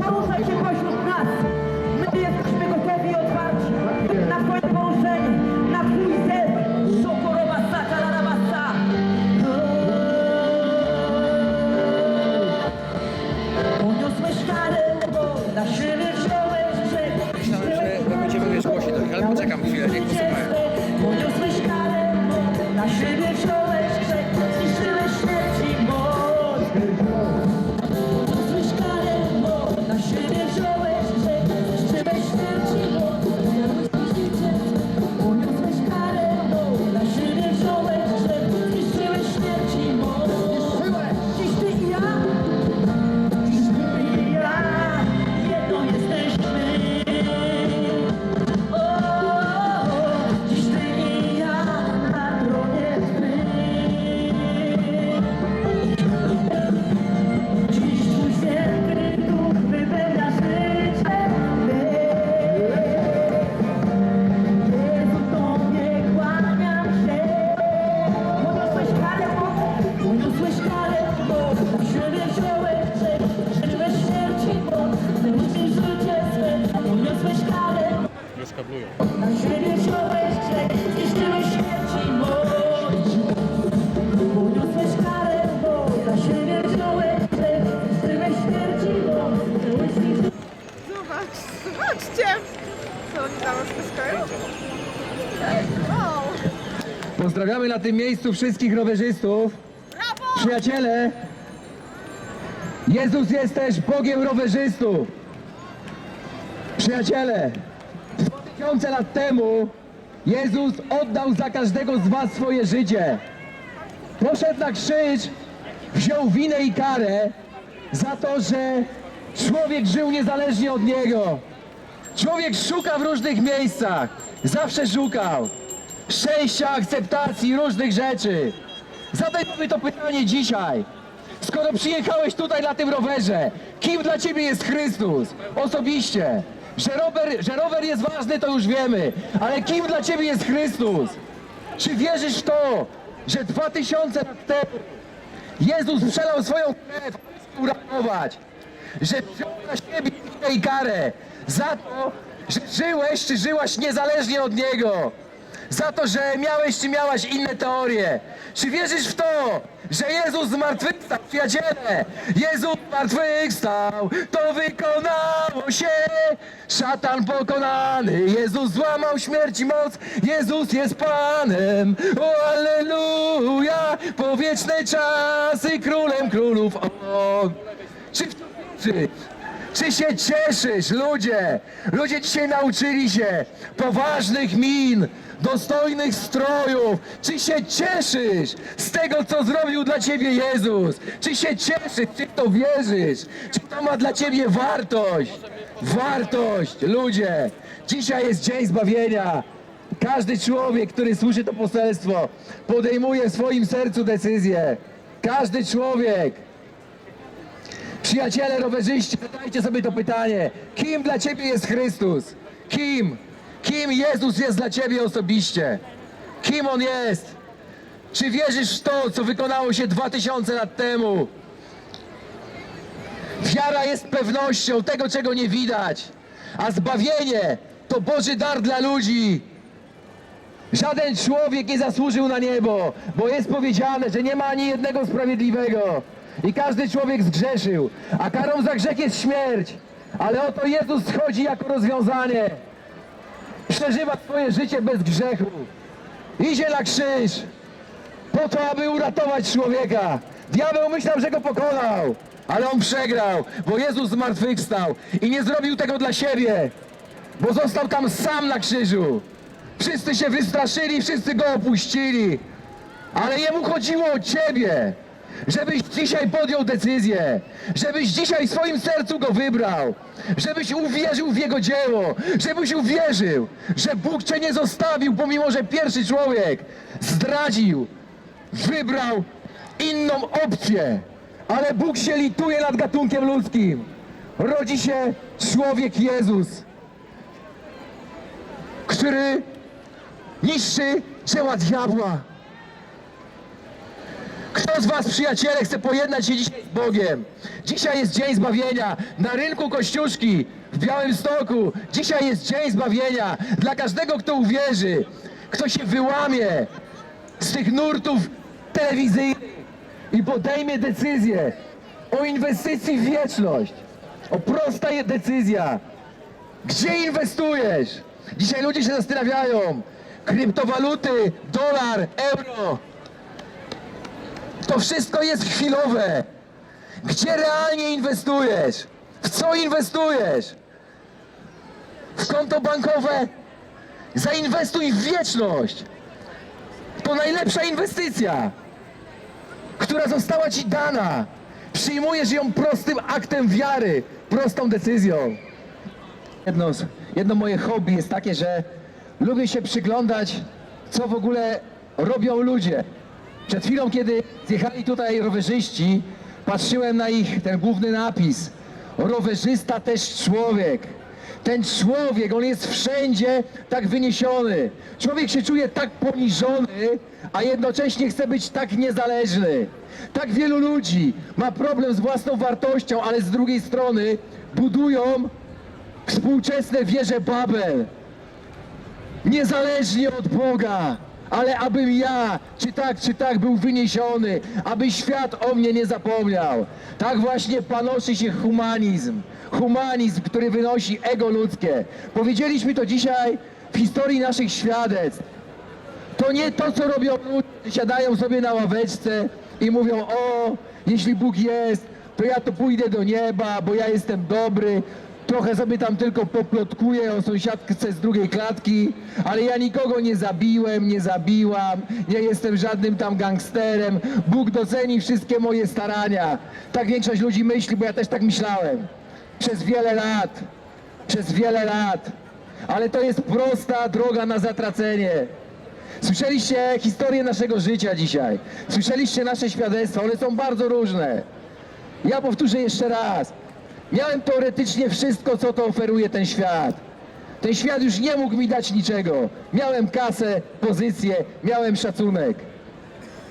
Vamos a Pozdrawiamy na tym miejscu wszystkich rowerzystów. Przyjaciele, Jezus jest też Bogiem rowerzystów. Przyjaciele, 2000 lat temu Jezus oddał za każdego z was swoje życie. Poszedł na krzyż, wziął winę i karę za to, że człowiek żył niezależnie od Niego. Człowiek szuka w różnych miejscach, zawsze szukał szczęścia, akceptacji, różnych rzeczy. Zadajmy to pytanie dzisiaj. Skoro przyjechałeś tutaj na tym rowerze, kim dla ciebie jest Chrystus? Osobiście. Że rower, że rower jest ważny, to już wiemy, ale kim dla ciebie jest Chrystus? Czy wierzysz w to, że dwa tysiące lat temu Jezus przelał swoją krew, uratować? Że wziął na siebie i karę za to, że żyłeś czy żyłaś niezależnie od Niego. Za to, że miałeś czy miałaś inne teorie. Czy wierzysz w to, że Jezus zmartwychwstał? Przyjaciele, Jezus zmartwychwstał, to wykonało się. Szatan pokonany, Jezus złamał śmierć i moc, Jezus jest Panem. O, Alleluja, po wieczne czasy królem królów On. Czy w to wierzysz? Czy się cieszysz, ludzie? Ludzie dzisiaj nauczyli się poważnych min, dostojnych strojów. Czy się cieszysz z tego, co zrobił dla ciebie Jezus? Czy się cieszysz? Czy to wierzysz? Czy to ma dla ciebie wartość? Wartość, ludzie! Dzisiaj jest dzień zbawienia. Każdy człowiek, który słyszy to poselstwo, podejmuje w swoim sercu decyzję. Każdy człowiek. Przyjaciele rowerzyści, zadajcie sobie to pytanie. Kim dla ciebie jest Chrystus? Kim? Kim Jezus jest dla ciebie osobiście? Kim On jest? Czy wierzysz w to, co wykonało się dwa tysiące lat temu? Wiara jest pewnością tego, czego nie widać, a zbawienie to Boży dar dla ludzi. Żaden człowiek nie zasłużył na niebo, bo jest powiedziane, że nie ma ani jednego sprawiedliwego. I każdy człowiek zgrzeszył, a karą za grzech jest śmierć. Ale oto Jezus schodzi jako rozwiązanie. Przeżywa swoje życie bez grzechu. Idzie na krzyż po to, aby uratować człowieka. Diabeł myślał, że go pokonał, ale on przegrał, bo Jezus zmartwychwstał i nie zrobił tego dla siebie, bo został tam sam na krzyżu. Wszyscy się wystraszyli, wszyscy go opuścili. Ale jemu chodziło o ciebie, żebyś dzisiaj podjął decyzję, żebyś dzisiaj w swoim sercu go wybrał, żebyś uwierzył w jego dzieło, żebyś uwierzył, że Bóg cię nie zostawił, pomimo że pierwszy człowiek zdradził, wybrał inną opcję. Ale Bóg się lituje nad gatunkiem ludzkim. Rodzi się człowiek Jezus, który niszczy dzieła diabła. Kto z was, przyjaciele, chce pojednać się dzisiaj z Bogiem? Dzisiaj jest dzień zbawienia. Na rynku Kościuszki w Białymstoku. Dzisiaj jest dzień zbawienia. Dla każdego, kto uwierzy, kto się wyłamie z tych nurtów telewizyjnych i podejmie decyzję o inwestycji w wieczność. O prosta decyzja. Gdzie inwestujesz? Dzisiaj ludzie się zastanawiają. Kryptowaluty, dolar, euro. To wszystko jest chwilowe. Gdzie realnie inwestujesz? W co inwestujesz? W konto bankowe? Zainwestuj w wieczność. To najlepsza inwestycja, która została ci dana. Przyjmujesz ją prostym aktem wiary, prostą decyzją. Jedno, jedno moje hobby jest takie, że lubię się przyglądać, co w ogóle robią ludzie. Przed chwilą, kiedy zjechali tutaj rowerzyści, patrzyłem na ich ten główny napis. Rowerzysta też człowiek. Ten człowiek, on jest wszędzie tak wyniesiony. Człowiek się czuje tak poniżony, a jednocześnie chce być tak niezależny. Tak wielu ludzi ma problem z własną wartością, ale z drugiej strony budują współczesne wieże Babel. Niezależnie od Boga, ale abym ja, czy tak, czy tak, był wyniesiony, aby świat o mnie nie zapomniał. Tak właśnie panoszy się humanizm. Humanizm, który wynosi ego ludzkie. Powiedzieliśmy to dzisiaj w historii naszych świadectw. To nie to, co robią ludzie, siadają sobie na ławeczce i mówią, o, jeśli Bóg jest, to ja to pójdę do nieba, bo ja jestem dobry, trochę sobie tam tylko poplotkuję o sąsiadce z drugiej klatki, ale ja nikogo nie zabiłem, nie zabiłam, nie jestem żadnym tam gangsterem, Bóg doceni wszystkie moje starania. Tak większość ludzi myśli, bo ja też tak myślałem. Przez wiele lat, przez wiele lat. Ale to jest prosta droga na zatracenie. Słyszeliście historię naszego życia dzisiaj. Słyszeliście nasze świadectwa, one są bardzo różne. Ja powtórzę jeszcze raz. Miałem teoretycznie wszystko, co to oferuje ten świat. Ten świat już nie mógł mi dać niczego. Miałem kasę, pozycję, miałem szacunek.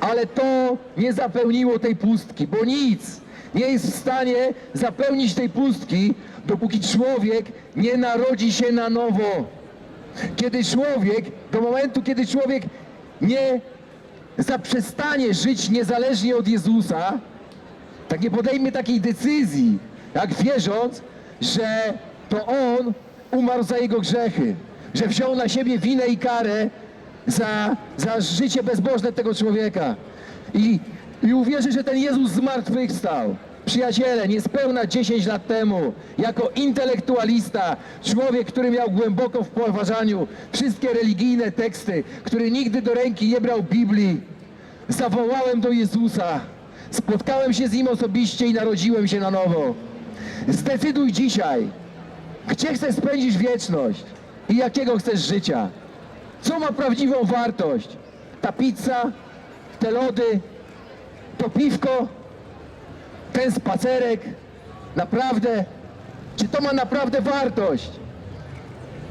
Ale to nie zapełniło tej pustki, bo nic nie jest w stanie zapełnić tej pustki, dopóki człowiek nie narodzi się na nowo. Kiedy człowiek, do momentu, kiedy człowiek nie zaprzestanie żyć niezależnie od Jezusa, tak nie podejmie takiej decyzji, jak wierząc, że to On umarł za jego grzechy, że wziął na siebie winę i karę za, za życie bezbożne tego człowieka. I, I uwierzy, że ten Jezus zmartwychwstał. Przyjaciele, niespełna 10 lat temu, jako intelektualista, człowiek, który miał głęboko w poważaniu wszystkie religijne teksty, który nigdy do ręki nie brał Biblii, zawołałem do Jezusa, spotkałem się z Nim osobiście i narodziłem się na nowo. Zdecyduj dzisiaj, gdzie chcesz spędzić wieczność i jakiego chcesz życia. Co ma prawdziwą wartość? Ta pizza, te lody, to piwko, ten spacerek, naprawdę, czy to ma naprawdę wartość?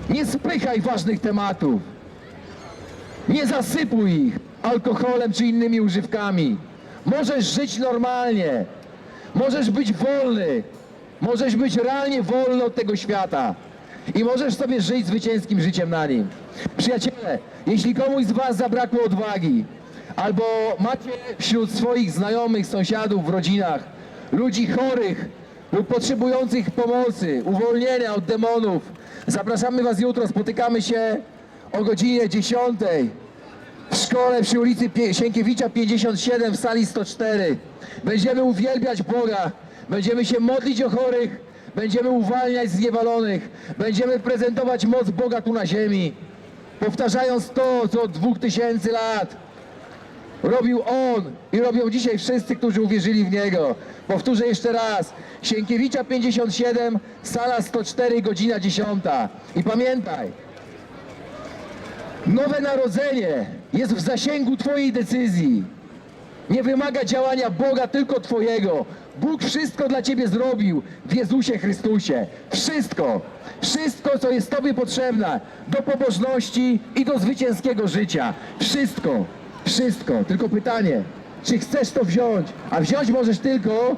Nie spychaj ważnych tematów. Nie zasypuj ich alkoholem czy innymi używkami. Możesz żyć normalnie. Możesz być wolny. Możesz być realnie wolny od tego świata. I możesz sobie żyć zwycięskim życiem na nim. Przyjaciele, jeśli komuś z Was zabrakło odwagi, albo macie wśród swoich znajomych, sąsiadów, w rodzinach ludzi chorych lub potrzebujących pomocy, uwolnienia od demonów, zapraszamy Was jutro. Spotykamy się o godzinie 10 w szkole przy ulicy Sienkiewicza 57 w sali 104. Będziemy uwielbiać Boga, będziemy się modlić o chorych, będziemy uwalniać zniewalonych, będziemy prezentować moc Boga tu na ziemi. Powtarzając to, co od 2000 lat robił On i robią dzisiaj wszyscy, którzy uwierzyli w Niego. Powtórzę jeszcze raz. Sienkiewicza 57, sala 104, godzina 10. I pamiętaj, Nowe narodzenie jest w zasięgu Twojej decyzji. Nie wymaga działania Boga, tylko Twojego. Bóg wszystko dla Ciebie zrobił w Jezusie Chrystusie. Wszystko. Wszystko, co jest Tobie potrzebne do pobożności i do zwycięskiego życia. Wszystko. Wszystko. Tylko pytanie, czy chcesz to wziąć? A wziąć możesz tylko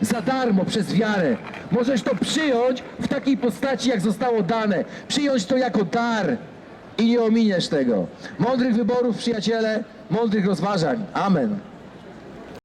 za darmo przez wiarę. Możesz to przyjąć w takiej postaci, jak zostało dane. Przyjąć to jako dar i nie ominiesz tego. Mądrych wyborów, przyjaciele, mądrych rozważań. Amen.